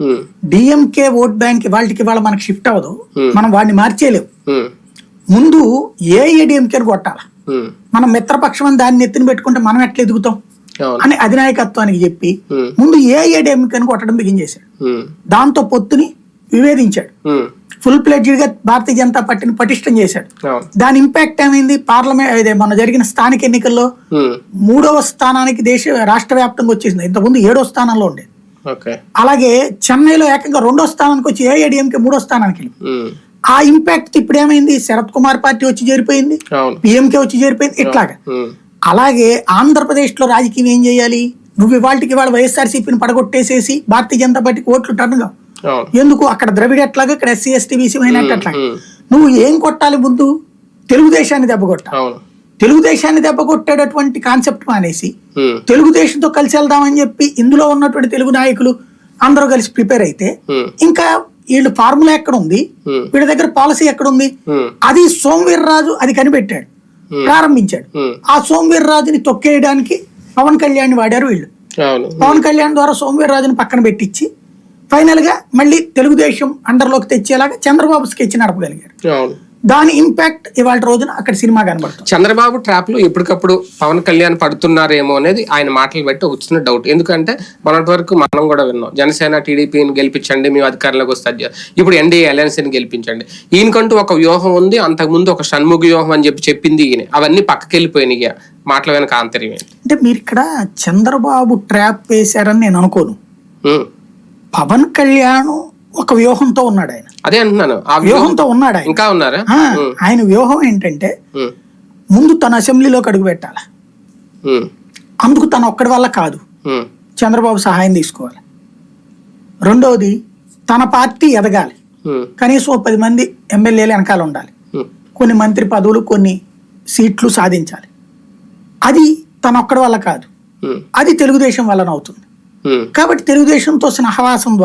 ఉమ్, DMK vote bank వాళ్ళకి ఇవాళ మనకి షిఫ్ట్ అవ్వదు. Hmm. మనం వాడిని మార్చేయలేము ఉమ్, ముందు ఏఐడిఎంకేని కొట్టాలి? ఉమ్, మనం మిత్రపక్షం అని దాన్ని ఎత్తున పెట్టుకుంటే మనం ఎట్లా ఎదుగుతాం? అని అధినాయకత్వానికి చెప్పి ముందు ఏఐడిఎంకేని కొట్టడం బిగించేశాడు ఉమ్, దాంతో పొత్తుని వివేదించాడు. ఫుల్ ప్లేడ్జ్గా భారతీయ జనతా పార్టీని పటిష్టం చేశాడు. దాని ఇంపాక్ట్ ఏమైంది? పార్లమెంట్ మన జరిగిన స్థానిక ఎన్నికల్లో మూడవ స్థానానికి దేశ రాష్ట్ర వ్యాప్తంగా వచ్చేసింది. ఇంతకుముందు ఏడో స్థానంలో ఉండేది. అలాగే చెన్నైలో ఏకంగా రెండో స్థానానికి వచ్చి ఏఐడిఎంకే మూడో స్థానానికి వెళ్ళింది. ఆ ఇంపాక్ట్ ఇప్పుడు ఏమైంది? శరత్ కుమార్ పార్టీ వచ్చి చేరిపోయింది. పిఎంకే వచ్చి చేరిపోయింది. ఇట్లాగా. అలాగే ఆంధ్రప్రదేశ్లో రాజకీయం ఏం చేయాలి? నువ్వు ఇవాళకి ఇవాళ వైఎస్ఆర్సీపీని పడగొట్టేసేసి భారతీయ జనతా పార్టీకి ఓట్లు టర్న్గా అవును. ఎందుకు? అక్కడ ద్రవిడ ఎట్లాగా? ఇక్కడ ఎస్సీ ఎస్టీ బీసీ మైనార్టీ అట్లాగా నువ్వు ఏం కొట్టాలి ముందు? తెలుగుదేశాన్ని దెబ్బ కొట్టాలి. తెలుగుదేశాన్ని దెబ్బ కొట్టేటటువంటి కాన్సెప్ట్ మానేసి తెలుగుదేశంతో కలిసి వెళ్దామని చెప్పి ఇందులో ఉన్నటువంటి తెలుగు నాయకులు అందరూ కలిసి ప్రిపేర్ అయితే ఇంకా వీళ్ళు ఫార్ములా ఎక్కడ ఉంది వీళ్ళ దగ్గర పాలసీ ఎక్కడ ఉంది అది సోమవీర్రాజు అది కనిపెట్టాడు. ప్రారంభించాడు. ఆ సోమవీర్రాజుని తొక్కేయడానికి పవన్ కళ్యాణ్ వాడారు వీళ్ళు. పవన్ కళ్యాణ్ ద్వారా సోమవీర్రాజుని పక్కన పెట్టించి ఫైనల్గా మళ్ళీ తెలుగుదేశం అండర్లోకి తెచ్చేలాగా చంద్రబాబు స్కెచ్ నడపగలిగారు. దాని ఇంపాక్ట్ ఇవాళ రోజున అక్కడ సినిమా కనబడుతుంది చంద్రబాబు ట్రాప్లో ఎప్పటికప్పుడు పవన్ కళ్యాణ్ పడుతున్నారేమో అనేది ఆయన మాటలు బట్టి చిన్న డౌట్ ఎందుకంటే మొన్నటి వరకు మనం కూడా విన్నాం జనసేన టీడీపీని గెలిపించండి మేము అధికారంలోకి వస్తే. ఇప్పుడు ఎన్డీఏ అలయన్స్ని గెలిపించండి ఈయనకంటూ ఒక వ్యూహం ఉంది అంతకుముందు ఒక షణ్ముఖ వ్యూహం అని చెప్పి చెప్పింది ఈయన అవన్నీ పక్కకి వెళ్ళిపోయినాయి ఇక. మాటల వెనక ఆంతర్యం? అంటే మీరు ఇక్కడ చంద్రబాబు ట్రాప్ వేశారని నేను అనుకోను పవన్ కళ్యాణ్ ఒక వ్యూహంతో ఉన్నాడు ఆయన. అదే అంటున్నాను. ఆ వ్యూహం వ్యూహంతో ఉన్నాడు ఆయన. ఇంకా ఉన్నారా? ఆ, ఆయన వ్యూహం ఏంటంటే ఉమ్, ముందు తన అసెంబ్లీలోకి అడుగు పెట్టాలి. ఉమ్, అందుకు తన ఒక్కడి వల్ల కాదు. ఉమ్, చంద్రబాబు సహాయం తీసుకోవాలి. రెండవది తన పార్టీ ఎదగాలి. ఉమ్, కనీసం ఓ పది మంది ఎమ్మెల్యేలు వెనకాల ఉండాలి. ఉమ్, కొన్ని మంత్రి పదవులు కొన్ని సీట్లు సాధించాలి. అది తన ఒక్కడి వల్ల కాదు. ఉమ్, అది తెలుగుదేశం వలన అవుతుంది ఉమ్. కాబట్టి తెలుగుదేశంతో సహవాసం ద్వారా